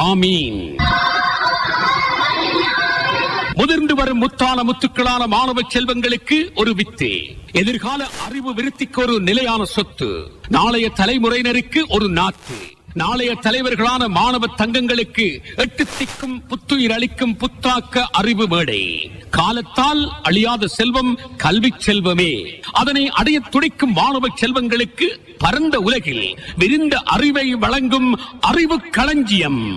ஆமீன். முதிர்ந்து வரும் முத்தான முத்துக்களான மாணவ செல்வங்களுக்கு ஒரு வித்து. எதிர்கால அறிவு விருத்திக்கு ஒரு நிலையான சொத்து. நாளைய தலைமுறையினருக்கு ஒரு நாத்து நாளைய தலைவர்களான மாணவ தங்கங்களுக்கு எட்டு திக்கும் புத்துயிர் அளிக்கும் புத்தாக்க அறிவு மேடை. காலத்தால் அழியாத செல்வம் கல்வி செல்வமே. அதனை அடைய துடிக்கும் மாணவ செல்வங்களுக்கு பரந்த உலகில் விரிந்த அறிவை வழங்கும் அறிவு களஞ்சியம்.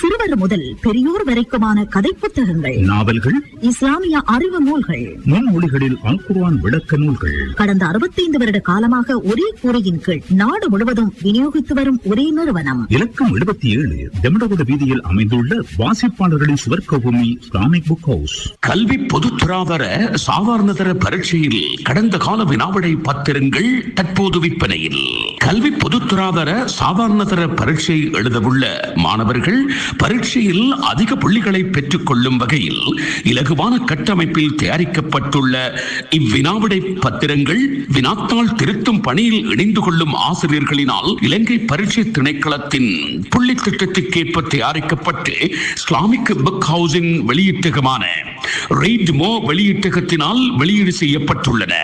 சிறுவர் முதல் பெரியோர் வரைக்குமான கதை புத்தகங்கள் நாவல்கள் இஸ்லாமிய அறிவு நூல்கள் முன்மொழிகளில் அல்குர்ஆன் விளக்க நூல்கள். கடந்த அறுபத்தைந்து வருட காலமாக ஒரே கூரையின் கீழ் நாடு முழுவதும் விநியோகித்து வரும் ஒரே நிறுவனம். இலக்கம் எழுபத்தி ஏழு தெம்டகுட வீதியில் அமைந்துள்ள வாசிப்பாளர்களின் சுவர்க்க பூமி இஸ்லாமிக் புக் ஹவுஸ் கல்வி பொதுத்துறாதர சாதாரணதர பரீட்சையில் கடந்த கால வினாவிடை பத்திரங்கள் தற்போது விற்பனையில். கல்வி பொதுத்துறாதர சாதாரணதர பரீட்சை எழுதவுள்ள மாணவர்கள் பரீட்சையில் அதிக புள்ளிகளை பெற்றுக் கொள்ளும் வகையில் இலகுவான கட்டமைப்பில் தயாரிக்கப்பட்டுள்ள இவ்வினாவிடை பத்திரங்கள் வினாத்தாள் திருத்தும் பணியில் இணைந்து கொள்ளும் ஆசிரியர்களினால் இலங்கை பரீட்சை திணைக்களத்தின் புள்ளி திட்டத்திற்கேற்ப தயாரிக்கப்பட்டு இஸ்லாமிக் புக் ஹவுஸின் வெளியீட்டகமான ரீட் மோ வெளியீட்டகத்தினால் வெளியீடு செய்யப்பட்டுள்ளன.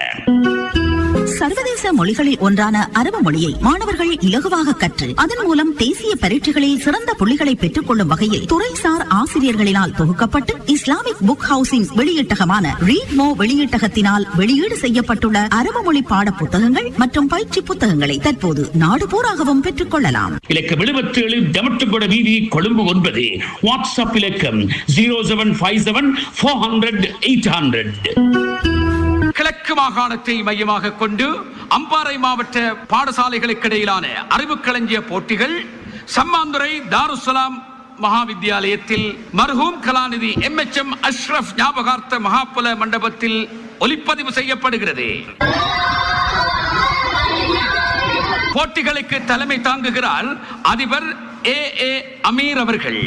சர்வதேச மொழிகளில் ஒன்றான அரபு மொழியை மாணவர்கள் இலகுவாக கற்று அதன் மூலம் தேசிய பரீட்சைகளில் சிறந்த புள்ளிகளை பெற்றுக் கொள்ளும் வகையில் துறைசார் ஆசிரியர்களினால் தொகுக்கப்பட்டு இஸ்லாமிக் புக் ஹவுசிங் வெளியீட்டகமான ரீட் மோ வெளியீட்டகத்தினால் வெளியீடு செய்யப்பட்டுள்ள அரபு மொழி பாட புத்தகங்கள் மற்றும் பயிற்சி புத்தகங்களை தற்போது நாடு பூராகவும் பெற்றுக் கொள்ளலாம் இலக்கம் எழுபத்தி ஏழு வீதி கொழும்பு ஒன்பது. வாட்ஸ்அப் இலக்கம் zero seven five seven four hundred eight hundred கிழக்கு மாகாணத்தை மையமாக கொண்டு அம்பாறை மாவட்ட பாடசாலைகளுக்கு இடையிலான அறிவு களஞ்சிய போட்டிகள் சம்மாந்துறை தாருசலாம் மகாவித்யாலயத்தில் மர்ஹூம் கலாநிதி எம் எச் எம் அஷ்ரப் ஞாபகார்த்த மகாபுல மண்டபத்தில் ஒலிப்பதிவு செய்யப்படுகிறது. போட்டிகளுக்கு தலைமை தாங்குகிறார் அதிபர் ஏ ஏ அமீர் அவர்கள்.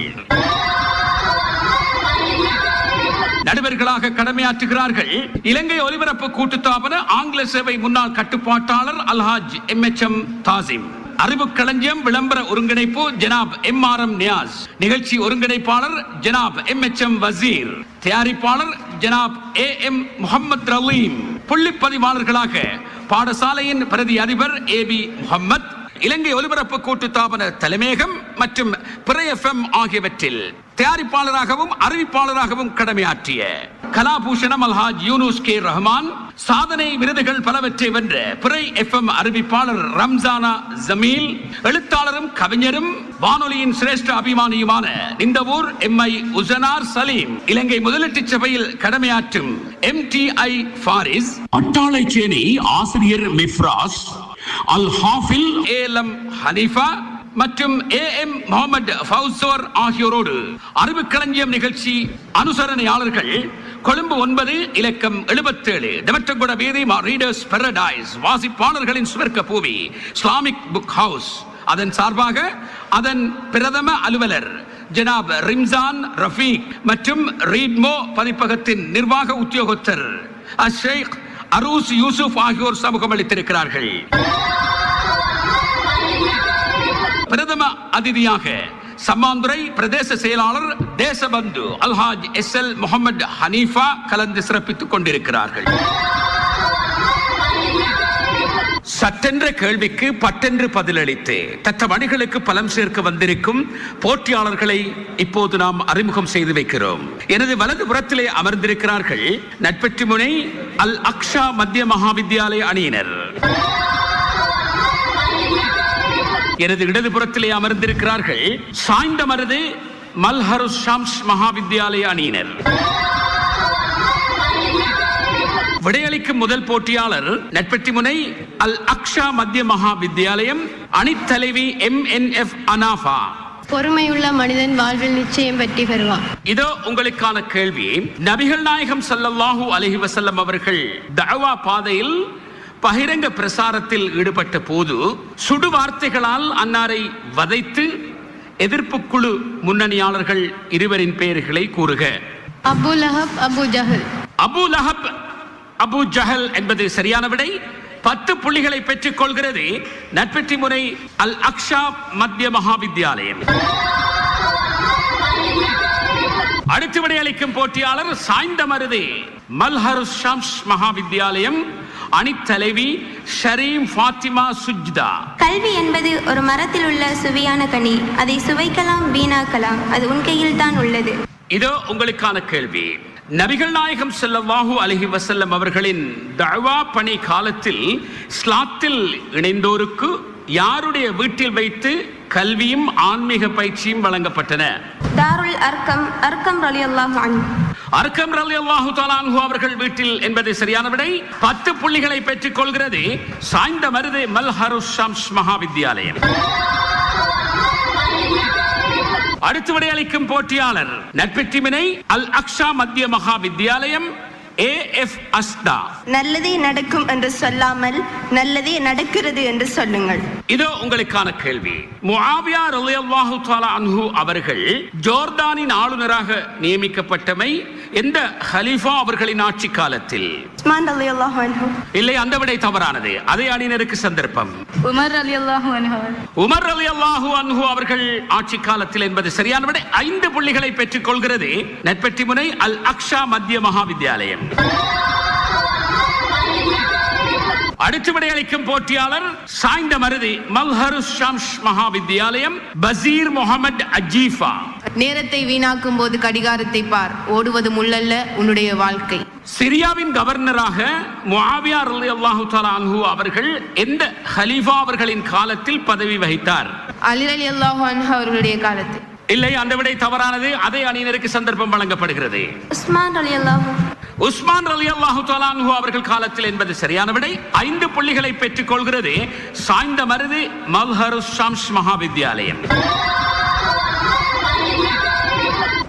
நடுவர்களாக கடமையாற்றுகிறார்கள். இலங்கை ஒலிபரப்பு கூட்டுத்தாபன ஆங்கில சேவை முன்னாள் கட்டுப்பாட்டாளர் அல்ஹாஜ் எம் எச் எம் தாசிம். அறிவு களஞ்சியம் விளம்பர ஒருங்கிணைப்பு ஜனாப் எம் ஆர் எம் நியாஸ். நிகழ்ச்சி ஒருங்கிணைப்பாளர் ஜனாப் எம் எச் எம் வசீர். தயாரிப்பாளர் ஜனாப் ஏ எம் முகமது ரலீம். புள்ளிப்பதிவாளர்களாக பாடசாலையின் பிரதி அதிபர் ஏ பி முகமது இலங்கை ஒலிபரப்பு கூட்டுத்தாபன தலைமையகம் மற்றும் பிறை எஃப்எம் ஆகியவற்றில் தயாரிப்பாளராகவும் அறிவிப்பாளராகவும் கடமையாற்றிய கலாபூஷணம் அல்ஹாஜ் யூனுஸ் கே ரஹ்மான் சாதனை விருதுகள் பலவற்றை வென்ற பிறை எஃப்எம் அறிவிப்பாளர் ரம்ஜானா ஜமீல் எழுத்தாளரும் கவிஞரும் வானொலியின் சிரேஷ்ட அபிமானியுமான இந்த ஊர் எம் ஐ உசனார் சலீம் இலங்கை முதலீட்டு சபையில் கடமையாற்றும் M D I Faris Addalaichenai ஆசிரியர் மிஃப்ராஸ் அல் ஹாஃபில் ஏலம் ஹனீஃபா மற்றும் ஏ எம் முகமது ஃபவுசோர் ஆகியோரோடு அறிவு களஞ்சியம் நிகழ்ச்சி அனுசரணையாளர்கள் கொழும்பு ஒன்பது இலக்கம் எழுபத்தேழு டெமட்டகுட வீதி ரீடர்ஸ் பெரடைஸ் வாசிப்பாளர்களின் சுவர்க்க பூமி இஸ்லாமிக் புக் ஹவுஸ் அதன் சார்பாக அதன் பிரதம அலுவலர் ஜனாப் ரிம்சான் ரஃபீக் மற்றும் ரீட்மோ பதிப்பகத்தின் நிர்வாக உத்தியோகத்தர் அஷேக் அரூஸ் யூசுப் ஆகியோர் சமூகம் அளித்திருக்கிறார்கள் பிரதம அதிதியாக சம்மாந்துறை பிரதேச செயலாளர் தேசபந்து அல்ஹாஜ் எஸ் எல் முகமது ஹனீஃபா கலந்து சிறப்பித்துக் கொண்டிருக்கிறார்கள். சட்டென்ற கேள்விக்கு பட்டென்று பதிலளித்து தத்த வணிகளுக்கு பலம் சேர்க்க வந்திருக்கும் போட்டியாளர்களை இப்போது நாம் அறிமுகம் செய்து வைக்கிறோம். எனது வலது புறத்திலே அமர்ந்திருக்கிறார்கள் நட்பெற்றி முனை அல் அக்ஷா மத்திய மகாவித்யாலய அணியினர். எனது இடதுபுறத்திலே அமர்ந்திருக்கிறார்கள் சாய்ந்த மருது மல்ஹரு ஷம்ஸ் மகாவித்யாலய அணியினர். விடையளிக்கும் முதல் போட்டியாளர் நட்பெட்டி முனை அல் அக்ஷா மத்திய மகா வித்யாலயம் அணித்தலைவி எம் என் எஃப் அனாஃபா. பொறுமையுள்ள மனிதன் வாழ்வில் நிச்சயம் வெற்றி பெறுவான். இதோ உங்களுக்கான கேள்வி. நபிகள் நாயகம் ஸல்லல்லாஹு அலைஹி வஸல்லம் அவர்கள் தஅவா பாதையில் பகிரங்க பிரசாரத்தில் ஈடுபட்ட போது சுடு வார்த்தைகளால் அன்னாரை வதைத்து எதிர்ப்பு குழு முன்னணியாளர்கள் இருவரின் பெயர்களை கூறுக. அபு லஹப் அபு ஜஹல். அபு லஹப் அபு ஜஹல் என்பது சரியான விடை. பத்து புள்ளிகளை பெற்றுக் கொள்கிறது. நட்பெற்றி முறை அல் அக்ஷா மத்திய மகாவித்யாலயம். அடுத்து விடையளிக்கும் போட்டியாளர் சாய்ந்த மருது. மல்ஹரு ஷம்ஸ் மகாவித்யாலயம் அணித்தலைவி ஷரீம் ஃபாத்திமா சுஜ்தா. கல்வி என்பது ஒரு மரத்தில் உள்ள சுவையான கனி. அதை சுவைக்கலாம் வீணாக்கலாம். அது உன் கையில் தான் உள்ளது. இதோ உங்களுக்கான கேள்வி. நபிகள் நாயகம் ஸல்லல்லாஹு அலைஹி வஸல்லம் அவர்களின் தஅவா பணி காலத்தில் ஸ்லாத்தில் இணைந்தோருக்கு யாருடைய வீட்டில் வைத்து கல்வியும் ஆன்மீக பயிற்சியும் வழங்கப்பட்டன. தாருல் அர்க்கம் அர்க்கம் ரலி அல்லாஹ் அர்க்கம் அன்ஹு அவர்கள் வீட்டில் என்பது சரியான விடை. பத்து புள்ளிகளை பெற்றுக் கொள்கிறது. சாய்ந்த மருது மல்ஹரு ஷம்ஸ் மகாவித்யாலயம். அடுத்து விடையளிக்கும் போட்டியாளர் நட்பெற்றி வினை அல் அக்ஷா மத்திய மகா வித்யாலயம் ஏ எஃப் அஸ்தா நல்லதே நடக்கும் என்று சொல்லாமல் நல்லதே நடக்கிறது என்று சொல்லுங்கள். இதோ உங்களுக்கான கேள்வி. முஆவியா ரலியல்லாஹு தஆலா அன்ஹு அவர்கள் ஜோர்தானின் ஆளுநராக நியமிக்கப்பட்டமை எந்த ஹலீஃபா அவர்களின் ஆட்சி காலத்தில்? உஸ்மான் இல்லை அந்த விடை தவறானது. அதே அணியினருக்கு சந்தர்ப்பம். உமர் அலி அல்லாஹு உமர் அலி அல்லாஹு அன்ஹு அவர்கள் ஆட்சி காலத்தில் என்பது சரியான விடை ஐந்து புள்ளிகளை பெற்றுக் கொள்கிறது. நட்பெற்றி முனை அல் அக்ஷா மத்திய மகாவித்யாலயம். அடுத்து விடையளிக்கும் போட்டியாளர் சாய்ந்த மருதி மல்ஹரு ஷம்ஸ் மகாவித்யாலயம் பசீர் முகமது அஜீஃபா. நேரத்தை வீணாக்கும் போது கடிகாரத்தை பார் ஓடுவது முள்ளல்ல உன்னுடைய வாழ்க்கை. சிரியாவின் கவர்னராக முஆவியா ரலியல்லாஹு தஆலா அன்ஹு அவர்கள் எந்த ஹலீஃபா அவர்களின் காலத்தில் பதவி வகித்தார்? அலி அலி அல்லாஹு அன்ஹு அவர்களுடைய காலத்தில். இல்லை அந்த விடை தவறானது. அதே அணியினருக்கு சந்தர்ப்பம் வழங்கப்படுகிறது. உஸ்மான் ரலி அல்லாஹ் உஸ்மான் ரலி அல்லாஹு தலான்ஹு அவர்கள் காலத்தில் என்பது சரியான விடை. ஐந்து புள்ளிகளை பெற்றுக் கொள்கிறது. சாய்ந்த மருது மல்ஹரு ஷம்ஸ் மகாவித்யாலயம்.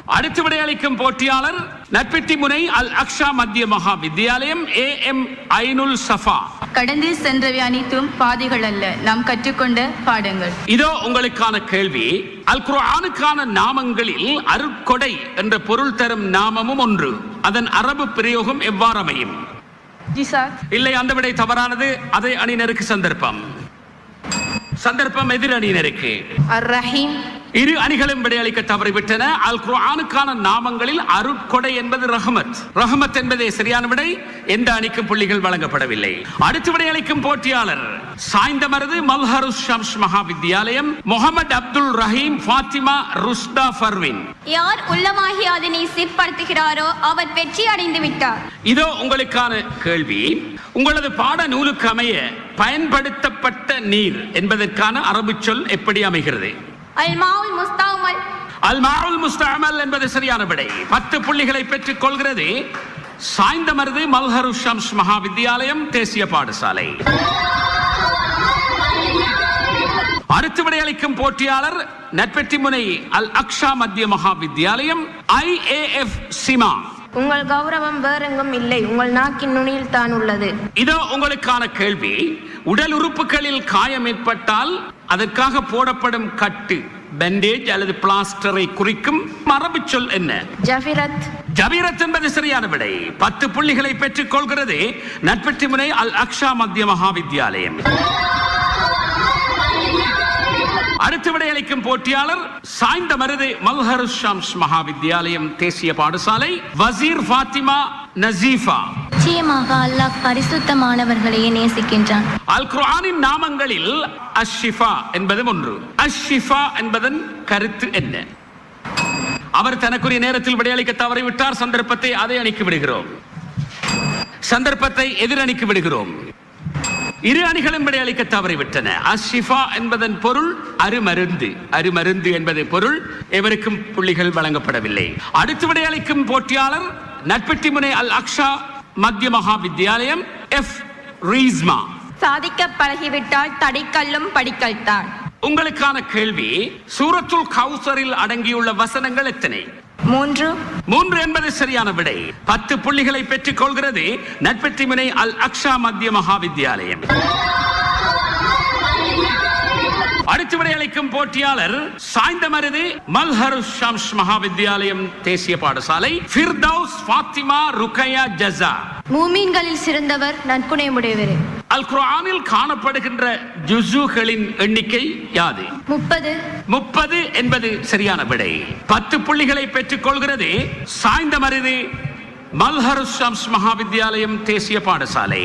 அடுத்து விடையளிக்கும் போட்டியாளர் நட்பெட்டி முனை அல் அக்ஷா மத்திய மகா வித்யாலயம் ஏ எம் ஐனுல் சஃபா. கடந்து சென்றவை அனைத்தும் பாதைகள் அல்ல. நாம் கற்றுக்கொண்ட பாடங்கள். இதோ உங்களுக்கான கேள்வி. அல் குர்ஆனுக்கான நாமங்களில் அருட்கொடை என்ற பொருள் தரும் நாமமும் ஒன்று. அதன் அரபு பிரயோகம் எவ்வாறு அமையும்? இல்லை அந்த விடை தவறானது. அதே அணியினருக்கு சந்தர்ப்பம். சந்தர்ப்பம் எதிர் அணியினருக்கு இரு அணிகளும் விடையளிக்க தவறிவிட்டன. அல் குர்ஆனுக்கான நாமங்களில் அருட்கொடை என்பது ரஹமத். ரஹமத் என்பதே சரியான விடை. எந்த அணிக்கும் புள்ளிகள் வழங்கப்படவில்லை. அடுத்து விடையளிக்கும் போட்டியாளர் சாய்ந்த மருது மல்ஹரு ஷம்ஸ் மகாவித்யாலயம் முகமது அப்துல் ரஹீம் ஃபாத்திமா ருஸ்தா ஃபர்வின். யார் உள்ளமாகி அதனை சீர்படுத்துகிறாரோ அவர் வெற்றி அடைந்து விட்டார். இதோ உங்களுக்கான கேள்வி. உங்களது பாட நூலுக்கு அமைய பயன்படுத்தப்பட்ட நீர் என்பதற்கான அரபு சொல் எப்படி அமைகிறது? முஸ்தாமல் என்பது சரியான விடை. பத்து புள்ளிகளை பெற்றுக் கொள்கிறது. சாய்ந்த மருது மல்ஹரு ஷம்ஸ் மகாவித்யாலயம் தேசிய பாடசாலை. அடுத்து விடையளிக்கும் போட்டியாளர் நட்பெட்டி முனை அல் அக்ஷா மத்திய மகாவித்யாலயம் ஐஏஎஃப் சிமா. உங்கள் கௌரவம் வேறெங்கும் இல்லை. உங்கள் நாக்கின் நுனியில் தான் உள்ளது. இதோ உங்களுக்கான கேள்வி. உடல் உறுப்புகளில் காயம் ஏற்பட்டால் அதற்காக போடப்படும் கட்டு பேண்டேஜ் அல்லது பிளாஸ்டரை குறிக்கும் மரபு சொல் என்ன? ஜஃபிரத் ஜபீரத் என்பது சரியான விடை. பத்து புள்ளிகளை பெற்றுக் கொள்கிறது நட்பெற்றி முனை அல் அக்ஷா மத்திய மகாவித்யாலயம். அடுத்து விடையளிக்கும் போட்டியாளர் சாய்ந்த மருது மல்ஹரு ஷம்ஸ் மகாவித்யாலயம் தேசிய பாடசாலை. வசீர் ஃபாத்திமா நசீஃபா. நிச்சயமாக அல்லாஹ் பரிசுத்தமானவர்களையே நேசிக்கின்றான். அல் குர்ஆனின் நாமங்களில் அஷ்ஷிஃபா என்பதும் ஒன்று. அஷ்ஷிஃபா என்பதன் கருத்து என்ன? அவர் தனக்குரிய நேரத்தில் விடையளிக்க தவறிவிட்டார் சந்தர்ப்பத்தை அதை அணிக்கு விடுகிறோம். சந்தர்ப்பத்தை எதிரணிக்கு விடுகிறோம். இரு அணிகளும் விடையளிக்க தவறிவிட்டன. அஷிஃபா என்பதன் பொருள் அருமருந்து. அருமருந்து என்பது பொருள் எவருக்கும் புள்ளிகள் வழங்கப்படவில்லை. அடுத்து விடையளிக்கும் போட்டியாளர் நட்பெட்டி முனை அல் அக்ஷா மத்திய மகாவித்யாலயம் எஃப் ரீஸ்மா. சாதிக்க பழகிவிட்டால் தடிக்கல்லும் படிக்கல்தான். உங்களுக்கான கேள்வி சூரத்துல் கௌசரில் அடங்கியுள்ள வசனங்கள் எத்தனை? மூன்று. மூன்று என்பது சரியான விடை. பத்து புள்ளிகளை பெற்றுக் கொள்கிறது நட்பெற்றிமினை அல் அக்ஷா மத்திய மகாவித்யாலயம் அடுத்து விடையளிக்கும் போட்டியாளர் சாய்ந்த மருது மல்ஹரு ஷம்ஸ் மகாவித்யாலயம் தேசிய பாடசாலை ஃபிர்தௌஸ் ஃபாத்திமா ருக்கையா ஜஸா. மூமீன்களில் சிறந்தவர் நற்குணமுடையவரே அல் குர்ஆனில் காணப்படுகின்ற ஜுசுகளின் எண்ணிக்கை யாது? முப்பது. முப்பது என்பது சரியான விடை. பத்து புள்ளிகளை பெற்றுக் கொள்கிறது சாய்ந்த மருது மல்ஹர் ஷம்ஸ் மகாவித்யாலயம் தேசிய பாடசாலை.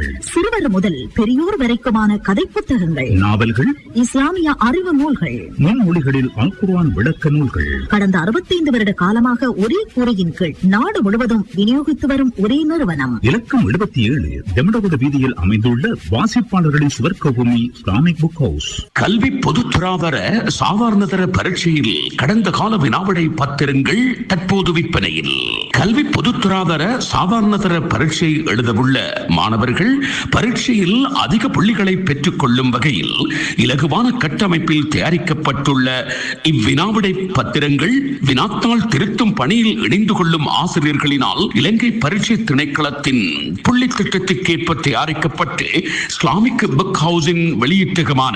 சிறுவர் முதல் பெரியோர் வரைக்குமான கதை புத்தகங்கள். நாவல்கள். இஸ்லாமிய அறிவு நூல்கள். முன்மொழிகளில் அல் குர்ஆன் விளக்க நூல்கள். கடந்த அறுபத்தைந்து வருட காலமாக ஒரே கூரையின் கீழ் நாடு முழுவதும் விநியோகித்து வரும் ஒரே நிறுவனம். இலக்கம் எழுபத்தி ஏழு தெமடகுட வீதியில் அமைந்துள்ள வாசிப்பாளர்களின் சுவர்க்க பூமி இஸ்லாமிக் புக் ஹவுஸ் கல்வி பொதுத்துறாதர சாதாரணதர பரீட்சையில் கடந்த கால வினாவிடை பத்திரங்கள் தற்போது விற்பனையில். கல்வி பொதுத்துறாதர சாதாரணதர பரீட்சை எழுதவுள்ள மாணவர்கள் மாணவர்கள் பரீட்சையில் அதிக புள்ளிகளை பெற்றுக் கொள்ளும் வகையில் இலகுவான கட்டமைப்பில் தயாரிக்கப்பட்டுள்ள இவ்வினாவிடை பத்திரங்கள் வினாத்தால் திருத்தும் பணியில் இணைந்து கொள்ளும் ஆசிரியர்களினால் இலங்கை பரீட்சை திணைக்களத்தின் புள்ளி திட்டத்திற்கேற்ப தயாரிக்கப்பட்டு இஸ்லாமிக் புக் ஹவுஸின் வெளியீட்டகமான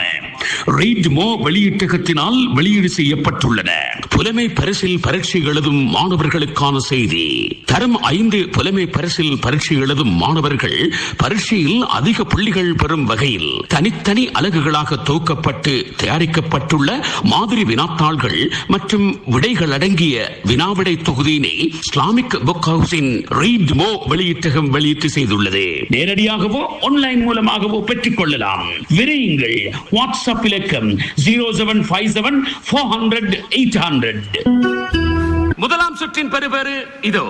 ரீட் மோ வெளியீட்டகத்தினால் வெளியீடு செய்யப்பட்டுள்ளன. புலமை பரிசில் பரீட்சை எழுதும் மாணவர்களுக்கான செய்தி. தரம் ஐந்து புலமை பரிசில் பரீட்சை எழுதும் மாணவர்கள் பரீட்சையில் அதிக புள்ளிகள் பெறும் வகையில் தனித்தனி அலகுகளாக தொகுக்கப்பட்டு தயாரிக்கப்பட்டுள்ள மாதிரி வினாத்தாள்கள் மற்றும் விடைகள் அடங்கிய வினாவிடை தொகுதியினை இஸ்லாமிக் புக் ஹவுஸின் ரீட் மோ வெளியீட்டகம் வெளியீட்டு செய்துள்ளது. நேரடியாகவோ ஆன்லைன் மூலமாகவோ பெற்றுக் கொள்ளலாம். விரையுங்கள். வாட்ஸ்அப் இலக்கம் zero seven five seven four hundred eight hundred முதலாம் சுற்றின் பெறுபேறு இதோ.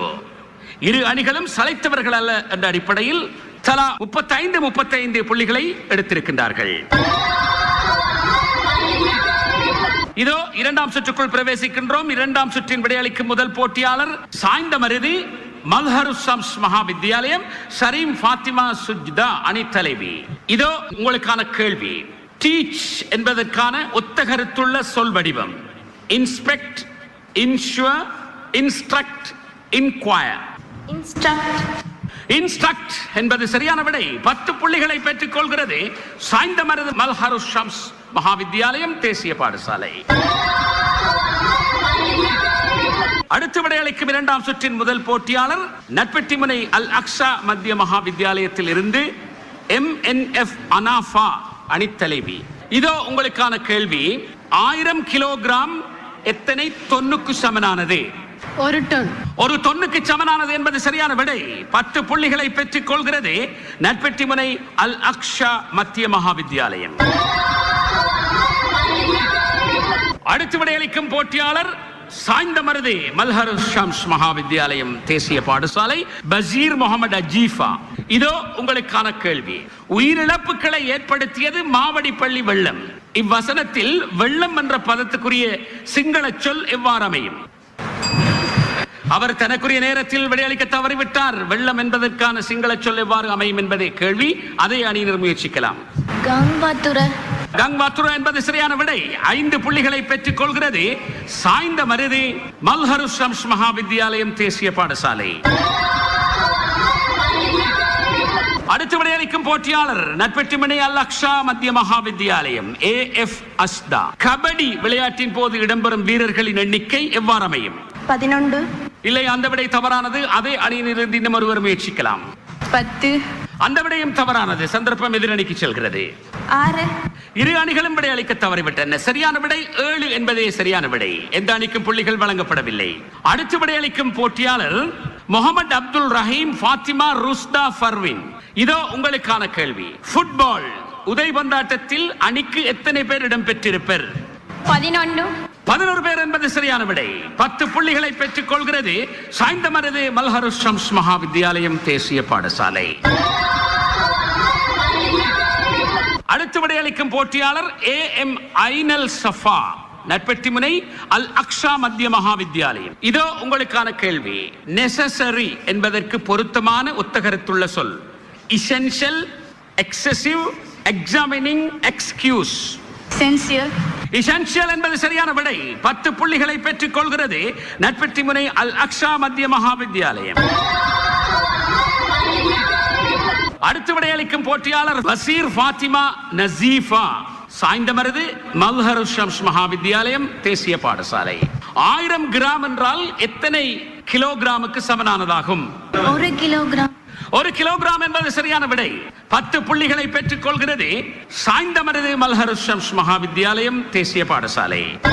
இரு அணிகளும் சளைத்தவர்கள் அல்ல என்ற அடிப்படையில் தலா முப்பத்தைந்து முப்பத்தைந்து புள்ளிகளை எடுத்திருக்கின்றார்கள். இதோ இரண்டாம் சுற்றுக்குள் பிரவேசிக்கின்றோம். இரண்டாம் சுற்றின் விடையளிக்கும் முதல் போட்டியாளர் சாய்ந்த மருதி மல்ஹரு சம்ஸ் மகாவித்யாலயம் சரீம் ஃபாத்திமா சுஜ்தா அணி தலைவி இதோ உங்களுக்கான கேள்வி. டீச் என்பதற்கான ஒத்த கருத்துள்ள சொல் வடிவம். Inspect insure instruct enquire instruct instruct என்பது சரியான விடை. பத்து புள்ளிகளை பெற்றுக் கொள்கிறது. சாய்ந்த மருது மல்ஹரு ஷம்ஸ் மகாவித்யாலயம் தேசிய பாடசாலை. அடுத்த விடையளிக்கும் இரண்டாம் சுற்றின் முதல் போட்டியாளர் நட்பெட்டிமுனை அல் அக்ஷா மத்திய மகாவித்யாலயத்தில் இருந்து எம் என் எஃப் அனாஃபா. அணித்தலைவி. இதோ உங்களுக்கான கேள்வி. ஆயிரம் கிலோகிராம் எத்தனை தொன்னுக்கு சமனானது? ஒரு டன். ஒரு தொன்னுக்கு சமனானது என்பது சரியான விடை. பத்து புள்ளிகளை பெற்றுக் கொள்கிறது நட்பெட்டிமுனை அல் அக்ஷா மத்திய மகாவித்யாலயம். அடுத்து விடையளிக்கும் போட்டியாளர் சாய்ந்த மருது மல்ஹர் ஷம்ஸ் மகாவித்யாலயம் தேசிய பாடசாலை பசீர் முகமது அஜீஃபா. இதோ உங்களுக்கான கேள்வி. உயிரிழப்புகளை ஏற்படுத்தியது மாவடிப்பள்ளி வெள்ளம். இவ்வசனத்தில் வெள்ளம் என்ற பதத்துக்குரிய சிங்கள சொல் எவ்வாறு அமையும்? அவர் தனக்குரிய நேரத்தில் விடையளிக்க தவறிவிட்டார். வெள்ளம் என்பதற்கான சிங்கள சொல் எவ்வாறு அமையும் என்பதே கேள்வி. அதை அணியினர் முயற்சிக்கலாம். கங்வாத்துரா என்பது சரியான விடை. ஐந்து புள்ளிகளை பெற்றுக் கொள்கிறது. சாய்ந்த மருதி மல்ஹரு ஷம்ஸ் மகாவித்யாலயம் தேசிய பாடசாலை. அடுத்து விடையளிக்கும் போட்டியாளர் நட்பெட்டிமணி அல் அக்ஷா மத்திய மகாவித்யாலயம் ஏ எஃப் அஸ்தா. கபடி விளையாட்டின் போது இடம்பெறும் வீரர்களின் எண்ணிக்கை எவ்வாறு அமையும்? பதினொன்று. இல்லை அந்த விடை தவறானது. அதே அணியிலிருந்து இன்னும் ஒருவர் முயற்சிக்கலாம். பத்து. அந்த விடயம் தவறானது. சந்தர்ப்பம் எதிரணிக்கு செல்கிறது. ஆறு. இரு அணிகளும் விடை அளிக்க தவறிவிட்டன. சரியான விடை ஏழு என்பதே சரியான விடை. எந்த அணிக்கும் புள்ளிகள் வழங்கப்படவில்லை. அடுத்து விடை அளிக்கும் போட்டியாளர் முகமது அப்துல் ரஹீம் ஃபாத்திமா ருஸ்தா ஃபர்வின். இதோ உங்களுக்கான கேள்வி. ஃபுட்பால். உதைபந்தாட்டத்தில் அணிக்கு எத்தனை பேர் இடம்பெற்றிருப்பர்? பதினொன்று பதினோரு பேர் என்பது சரியான விடை. பத்து புள்ளிகளை பெற்றுக் கொள்கிறது சாய்ந்தமரது மல்ஹரு ஷம்ஸ் மகா வித்யாலயம் தேசிய பாடசாலை. அடுத்து விடையளிக்கும் போட்டியாளர் ஏ எம் ஐனல் சஃபா நற்பெட்டி முனை அல் அக்ஷா மத்திய மகா வித்யாலயம் இதோ உங்களுக்கான கேள்வி. நெசசரி என்பதற்கு பொருத்தமான ஒத்தகரத்துள்ள சொல். Essential excessive examining excuse sincere essential என்பது சரியான விடை. பத்து புள்ளிகளை பெற்றுக் கொள்கிறது. நட்பெட்டி முனை அல் அக்ஷா மத்திய மகாவித்யாலயம் அடுத்து விடையளிக்கும் போட்டியாளர் வசீர் ஃபாத்திமா நசீஃபா. சாய்ந்தமருது மல்ஹர் ஷம்ஸ் மகாவித்யாலயம் தேசிய பாடசாலை. ஆயிரம் கிராம் என்றால் எத்தனை கிலோகிராமுக்கு சமனானதாகும்? ஒரு கிலோகிராம். ஒரு கிலோகிராம் என்பது சரியான விடை. பத்து புள்ளிகளை பெற்றுக் கொள்கிறது சாய்ந்தமருது மல்ஹரு ஷம்ஸ் தேசிய பாடசாலை.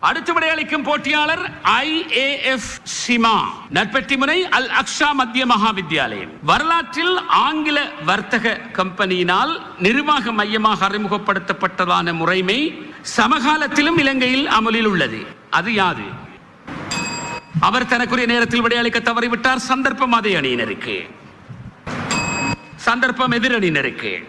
அடுத்து விடையளிக்கும் போட்டியாளர் ஐஏஎஃப் சிமா நட்பெட்டி முனை அல் அக்ஷா மத்திய மகாவித்யாலயம். வரலாற்றில் ஆங்கில வர்த்தக கம்பெனியினால் நிர்வாக மையமாக அறிமுகப்படுத்தப்பட்டதான முறைமை சமகாலத்திலும் இலங்கையில் அமலில் உள்ளது. அது யாது? அவர் தனக்குரிய நேரத்தில் விடையளிக்க தவறிவிட்டார். சந்தர்ப்பம் அதே அணியினருக்கு. சந்தர்ப்பம் எதிரணியினருக்கு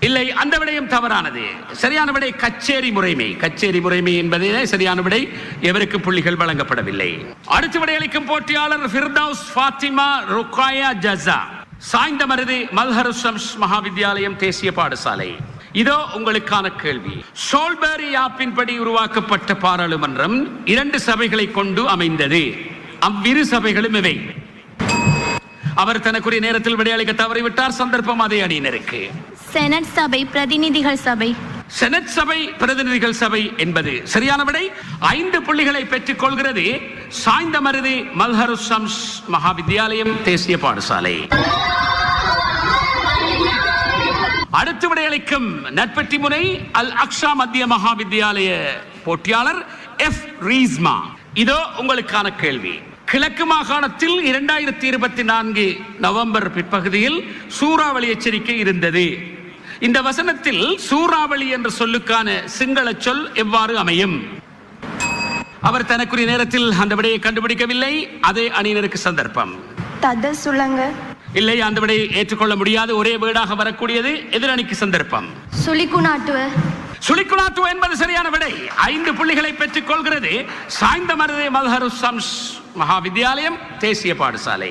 இல்லை அந்த விடயம் தவறானது. சரியான விடை கச்சேரி முறைமை. கச்சேரி முறைமை என்பதே சரியான விடை. எவருக்கு புள்ளிகள் வழங்கப்படவில்லை. அடுத்து விடையளிக்கும் போட்டியாளர் ஃபிர்தௌஸ் ஃபாத்திமா ருக்காயா ஜஸா. சாய்ந்த மருது மல்ஹரு ஷம்ஸ் மகாவித்யாலயம் தேசிய பாடசாலை. இதோ உங்களுக்கான கேள்வி. சோல்பேரி ஆப்பின்படி உருவாக்கப்பட்ட பாராளுமன்றம் இரண்டு சபைகளை கொண்டு அமைந்தது. அவ்விரு சபைகளும் இவை. அவர் தனக்குரிய நேரத்தில் விடையளிக்க தவறிவிட்டார். சந்தர்ப்பம் அதே அணியினருக்கு. செனட் சபை பிரதிநிதிகள் சபை. செனட் சபை பிரதிநிதிகள் சபை என்பது சரியான விடை. ஐந்து புள்ளிகளை பெற்றுக் கொள்கிறது சாய்ந்த மருதி மல்ஹரு ஷம்ஸ் மகாவித்யாலயம் தேசிய பாடசாலை. அடுத்து விடையளிக்கும் நற்பெட்டி முனை அல் அக்ஷா மத்திய மகாவித்யாலய போட்டியாளர் எஃப் ரீஸ்மா. இதோ உங்களுக்கான கேள்வி. கிழக்கு மாகாணத்தில் இரண்டாயிரத்தி இருபத்தி நான்கு நவம்பர் பிற்பகுதியில் சூறாவளி எச்சரிக்கை இருந்தது. இந்த வசனத்தில் சூறாவளி என்ற சொல்லுக்கான சிங்கள சொல் எவ்வாறு அமையும்? அவர் தனக்குரிய நேரத்தில் அந்த விடையை கண்டுபிடிக்கவில்லை. அதே அணியினருக்கு சந்தர்ப்பம். தத சுழங்க இல்லை அந்த விடையை ஏற்றுக்கொள்ள முடியாது. ஒரே வீடாக வரக்கூடியது எதிரணிக்கு சந்தர்ப்பம். சுளிக்குலாத்து என்பது சரியான விடை. ஐந்து புள்ளிகளை பெற்றுக் கொள்கிறது சாய்ந்த மருதே மல்ஹரு சம்ஸ் மகாவித்யாலயம் தேசிய பாடசாலை.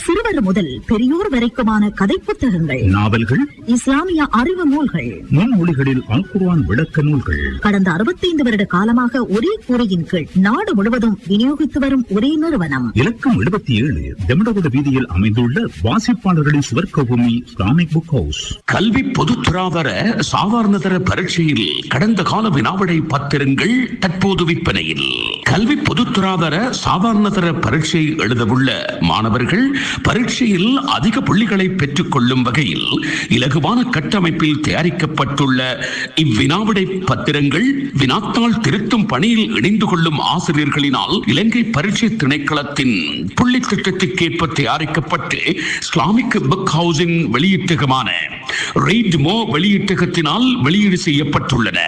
சிறுவர் முதல் பெரியோர் வரைக்குமான கதை புத்தகங்கள். நாவல்கள். இஸ்லாமிய அறிவு நூல்கள். முன்மொழிகளில் அல்குர்ஆன் விளக்க நூல்கள். கடந்த அறுபத்தைந்து வருட காலமாக ஒரே கூரையின் கீழ் நாடு முழுவதும் விநியோகித்து வரும் ஒரே நிறுவனம். இலக்கம் எழுபத்தி ஏழு தெம்டகுட வீதியில் அமைந்துள்ள வாசிப்பாளர்களின் சுவர்க்க பூமி இஸ்லாமிக் புக் ஹவுஸ் கல்வி பொதுத்துறாவர சாதாரணதர பரீட்சையில் கடந்த கால வினாவிடை பத்திரங்கள் தற்போது விற்பனையில். கல்வி பொதுத்துறாவர சாதாரணதர பரீட்சை எழுதவுள்ள மாணவர்கள் பரீட்சையில் அதிக புள்ளிகளை பெற்றுக் கொள்ளும் வகையில் இலகுவான கட்டமைப்பில் தயாரிக்கப்பட்டுள்ள இவ்வினாவிடை பத்திரங்கள் வினாத்தாள் திருத்தும் பணியில் இணைந்து கொள்ளும் ஆசிரியர்களினால் இலங்கை பரீட்சை திணைக்களத்தின் புள்ளி திட்டத்திற்கேற்ப தயாரிக்கப்பட்டு இஸ்லாமிக் புக் ஹவுசின் வெளியீட்டகமான ரீட் மோ வெளியீட்டகத்தினால் வெளியீடு செய்யப்பட்டுள்ளன.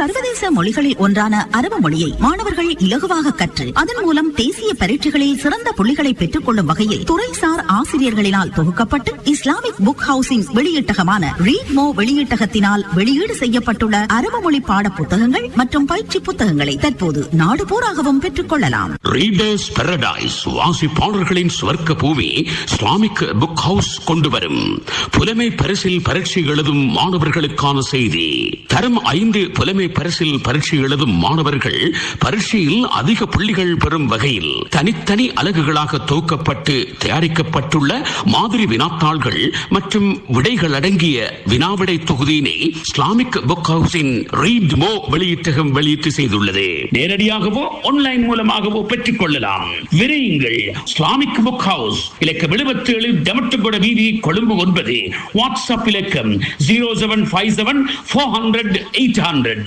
சர்வதேச மொழிகளில் ஒன்றான அரபு மொழியை மாணவர்கள் இலகுவாக கற்று அதன் மூலம் தேசிய பரீட்சைகளில் சிறந்த புள்ளிகளை பெற்றுக் கொள்ளும் வகையில் துறைசார் ஆசிரியர்களினால் தொகுக்கப்பட்டு இஸ்லாமிக் புக் ஹவுசிங் வெளியீட்டகமான ரீட் மோ வெளியீட்டகத்தினால் வெளியீடு செய்யப்பட்டுள்ள அரபு மொழி பாட புத்தகங்கள் மற்றும் பயிற்சி புத்தகங்களை தற்போது நாடு பூராகவும் பெற்றுக் கொள்ளலாம் ரீடர்ஸ் பாரடைஸ் வாசிப்பாளர்களின் சுவர்க்க பூமி இஸ்லாமிக் புக் ஹவுஸ் கொண்டு வரும் புலமை பரிசில் பரீட்சை எழுதும் மாணவர்களுக்கான செய்தி. தரம் ஐந்து புலமை பரிசில் பரீட்சை எழுதும் மாணவர்கள் பரீட்சையில் அதிக புள்ளிகள் பெறும் வகையில் தனித்தனி அலகுகளாக தொகுக்கப்பட்டு தயாரிக்கப்பட்டுள்ள மாதிரி வினாத்தாள்கள் மற்றும் விடைகள் அடங்கிய வினாவிடை தொகுதியினை இஸ்லாமிக் புக் ஹவுஸின் ரீட் மோ வெளியீட்டகம் வெளியீட்டு செய்துள்ளது. நேரடியாகவோ ஆன்லைன் மூலமாகவோ பெற்றுக் கொள்ளலாம் விரையுங்கள். இஸ்லாமிக் புக் ஹவுஸ் இலக்கம் எழுபத்தி ஏழு டெமட்டுகொட வீதி கொழும்பு ஒன்பது. வாட்ஸ்அப் இலக்கம் zero seven five seven four hundred eight hundred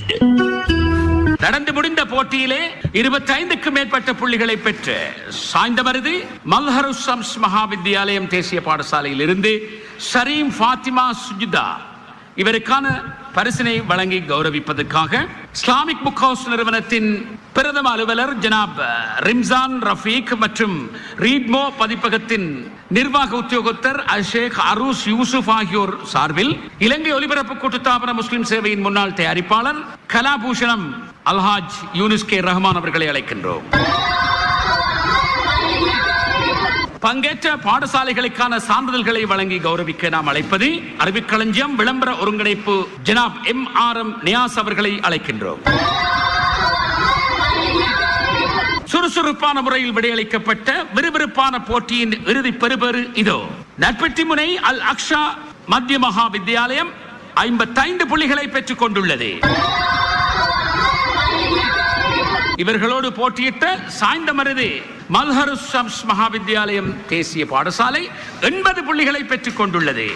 நடந்து முடிந்த போட்டியிலே இருபத்தைந்துக்கு மேற்பட்ட புள்ளிகளை பெற்று சாய்ந்தமருது மல்ஹரு சம்ஸ் மகாவித்யாலயம் தேசிய பாடசாலையில் இருந்து சரீம் ஃபாத்திமா சுஜிதா இவருக்கான பரிசினை வழங்கி கௌரவிப்பதற்காக இஸ்லாமிக் புக் ஹவுஸ் நிறுவனத்தின் பிரதம அலுவலர் ஜனாப் ரிம்சான் ரஃபீக் மற்றும் ரீட்மோ பதிப்பகத்தின் நிர்வாக உத்தியோகத்தர் அஷேக் அரூஸ் யூசுப் ஆகியோர் சார்பில் இலங்கை ஒலிபரப்பு கூட்டுத்தாபன முஸ்லிம் சேவையின் முன்னாள் தயாரிப்பாளர் கலாபூஷணம் அல்ஹாஜ் யூனிஸ் கே ரஹ்மான் அவர்களை அழைக்கின்றோம். பங்கேற்ற பாடசாலைகளுக்கான சான்றிதழ்களை வழங்கி கௌரவிக்க நாம் அழைப்பது அறிவிக்களஞ்சியம் விளம்பர ஒருங்கிணைப்பு ஜனாப் எம் ஆர் எம் நியாஸ் அவர்களை அழைக்கின்றோம். சுறுசுறுப்பான முறையில் விடையளிக்கப்பட்ட விறுவிறுப்பான போட்டியின் இறுதி பெறுபேறு இதோ. நற்பெட்டி முனை அல் அக்ஷா மத்திய மகா வித்தியாலயம் ஐம்பத்தைந்து புள்ளிகளை பெற்றுக் கொண்டுள்ளது. இவர்களோடு போட்டியிட்ட சாய்ந்தமருது மல்ஹரு சம்ஸ் மகாவித்யாலயம் தேசிய பாடசாலை எண்பது புள்ளிகளை பெற்றுக் கொண்டுள்ளது.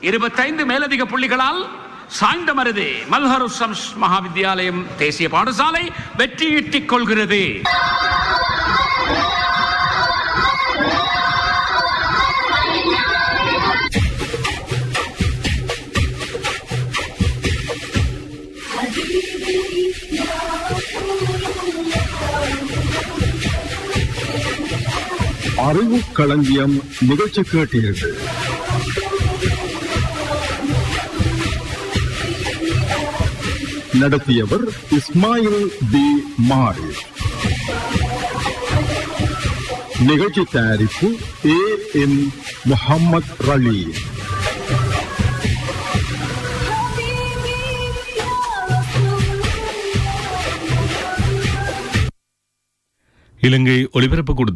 இருபத்தைந்து மேலதிக புள்ளிகளால் சாய்ந்தமருது மல்ஹரு சம்ஸ் மகாவித்யாலயம் தேசிய பாடசாலை வெற்றியீட்டிக் கொள்கிறது. அறிவு களஞ்சியம் நிகழ்ச்சி கேட்டீர்கள். நடத்தியவர் இஸ்மாயில் பி. மாரி. நிகழ்ச்சி தயாரிப்பு ஏ. எம். முகமது ரலி. இலங்கை ஒலிபரப்பு கூட்டு